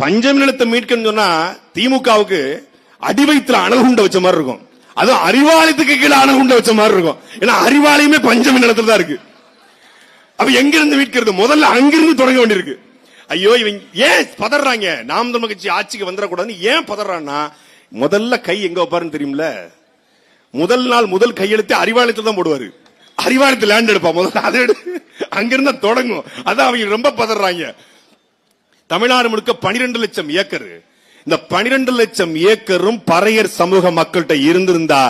பஞ்சமி நிலத்தை மீட்கணும்னு சொன்னா திமுகவுக்கு அடி அணுகுண்ட வச்ச மாதிரி இருக்கும். அதுவும் அறிவாலயத்துக்கு கீழே அணுகுண்ட வச்ச மாதிரி இருக்கும். ஏன்னா அறிவாலயமே பஞ்சமி நிலத்துல தான் இருக்கு. அப்ப எங்க இருந்து மீட்கிறது? முதல்ல அங்கிருந்து தொடங்க வேண்டியிருக்கு. ஐயோ இவங்க ஏன் பதறாங்க? நாம் தமிழ் கட்சி ஆட்சிக்கு வந்துடக்கூடாதுன்னு ஏன் பதறான்னா முதல்ல கை எங்க வைப்பாருன்னு தெரியும்ல? முதல் நாள் முதல் கையெழுத்து அறிவாலயத்துல தான் போடுவாரு. அறிவாலயத்து லேண்ட் எடுப்பா. முதல்ல அதை எடு அங்கிருந்து தொடங்கும். அதான் அவங்க ரொம்ப பதறாங்க. தமிழ்நாடு முழுக்க பனிரெண்டு லட்சம் ஏக்கர். இந்த பனிரெண்டு லட்சம் ஏக்கரும் பறையர் சமூக மக்கள்கிட்ட இருந்திருந்தா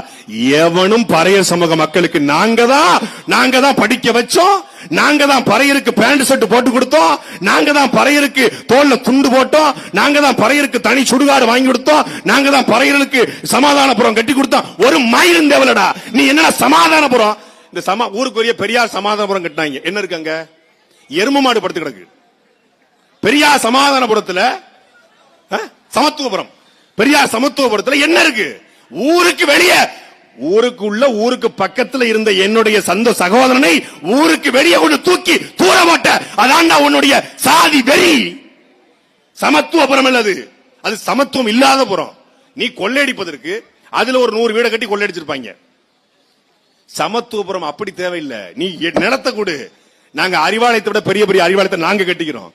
எவனும் பறையர் சமூக மக்களுக்கு நாங்க தான் நாங்க தான் படிக்க வச்சோம் நாங்க தான் பறையருக்கு பேண்ட் ஷர்ட் போட்டு கொடுத்தோம் நாங்க தான் பறையருக்கு தோல்ல துண்டு போட்டோம் நாங்க தான் பறையருக்கு தனி சுடுகாடு வாங்கி கொடுத்தோம் நாங்க தான் பறையர்களுக்கு சமாதானபுரம் கட்டி கொடுத்தோம். ஒரு மயிரும் தேவலடா. நீ என்னடா சமாதானபுரம் இந்த சமா ஊருக்குரிய பெரியார் சமாதானபுரம் கட்டினாங்க. என்ன இருக்காங்க எரும மாடு படுத்து கிடக்கு. பெரியார் சமாதானபுரத்துல சமத்துவபுரம். பெரியார் சமத்துவபுரத்துல என்ன இருக்கு? ஊருக்கு வெளியே ஊருக்கு உள்ள ஊருக்கு பக்கத்துல இருந்த என்னுடைய சந்த சகோதரனை ஊருக்கு வெளியே கொண்டு தூக்கி தூர மாட்ட அதான்டா உன்னுடைய சாதி வெறி. சமத்துவபுரம் இல்ல அது அது சமத்துவம் இல்லாத புறம். நீ கொள்ளையடிப்பதற்கு அதுல ஒரு நூறு வீடை கட்டி கொள்ளையடிச்சிருப்பாங்க. சமத்துவபுரம் அப்படி தேவையில்லை. நீ எ- நிலத்தை கொடு. நாங்க அறிவாலயத்தை விட பெரிய பெரிய அறிவாலயத்தை நாங்க கட்டிக்கிறோம்.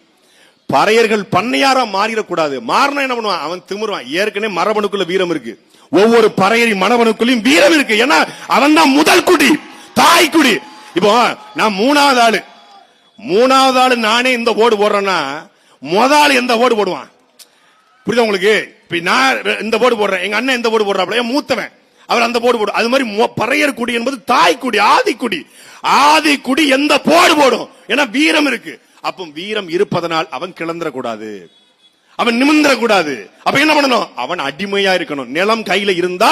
பறையர்கள் பண்ணையாரா மாறிடக்கூடாது. மாறினா என்ன பண்ணுவான்? அவன் திமிருவான். ஏற்கனவே மரபணுக்குள்ள வீரம் இருக்கு. ஒவ்வொரு பறையரின் மரபணுக்குள்ளயும் வீரம் இருக்கு. ஏன்னா அவன் தான் முதல் குடி. தாய் குடி. இப்போ நான் மூணாவது ஆளு. மூணாவது ஆளு நானே இந்த ஓடு போடுறேன்னா முத ஆளு எந்த ஓடு போடுவான்? புரியுதா உங்களுக்கு? இப்ப நான் இந்த ஓடு போடுறேன். எங்க அண்ணன் இந்த ஓடு போடுறாப்ல என் மூத்தவன்? அவர் அந்த போடு போடும் அது மாதிரி மொ- பறையர் குடி என்பது தாய் குடி ஆதி குடி. ஆதி குடி எந்த போடு போடும்? ஏன்னா வீரம் இருக்கு. அப்போ வீரம் இருப்பதனால் அவன் கிளந்திர கூடாது அவன் நிமிந்திர கூடாது அப்ப என்ன பண்ணணும்? அவன் அடிமையா இருக்கணும். நிலம் கையில இருந்தா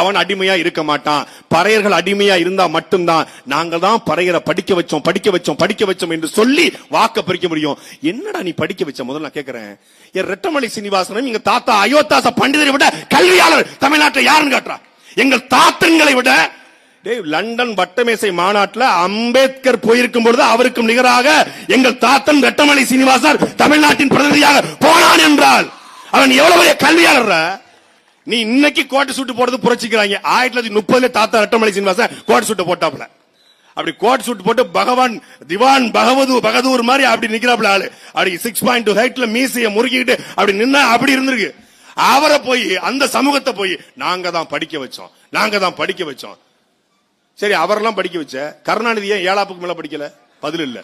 அவன் அடிமையா இருக்க மாட்டான். பறையர்கள் அடிமையா இருந்தா மட்டும்தான். நாங்க தான் பறையரை படிக்க வச்சோம் படிக்க வச்சோம் படிக்க வச்சோம் என்று சொல்லி வாக்க பறிக்க முடியும். என்னடா நீ படிக்க வச்ச? முதல்ல நான் கேட்கிறேன் என் ரெட்டமலை சீனிவாசனம் எங்க தாத்தா அயோத்தாச பண்டிதரை விட கல்வியாளர் தமிழ்நாட்டை யாருன்னு காட்டுறா? எங்கள் தாத்தங்களை விட லண்டன் வட்டமேசை மாநாட்டுல அம்பேத்கர் போயிருக்கும் பொழுது அவருக்கும் நிகராக எங்கள் தாத்தன் வெட்டமலை சீனிவாசர் தமிழ்நாட்டின் பிரதிநிதியாக போனான் என்றால் அவன் எவ்வளவு பெரிய கல்வியாளர் நீ இன்னைக்கு கோட்டை சூட்டு போடுறது புரட்சிக்கிறாங்க. ஆயிரத்தி தொள்ளாயிரத்தி முப்பதுல தாத்தா வெட்டமலை சீனிவாசன் கோட்டை சூட்டு போட்டாப்ல அப்படி கோட் சூட் போட்டு பகவான் திவான் பகவது பகதூர் மாதிரி அப்படி நிக்கிறாப்ல ஆளு. அப்படி சிக்ஸ் பாயிண்ட் டூ ஹைட்ல மீசைய முறுக்கிட்டு அப்படி நின்னா அப்படி இருந்திருக்கு. அவரை போய் அந்த சமூகத்தை போய் நாங்க தான் படிக்க வச்சோம். நாங்க தான் படிக்க வச்சோம். சரி அவரெல்லாம் படிக்க வச்ச. கருணாநிதி ஏன் ஏழாப்புக்கு மேல படிக்கல. பதில் இல்லை.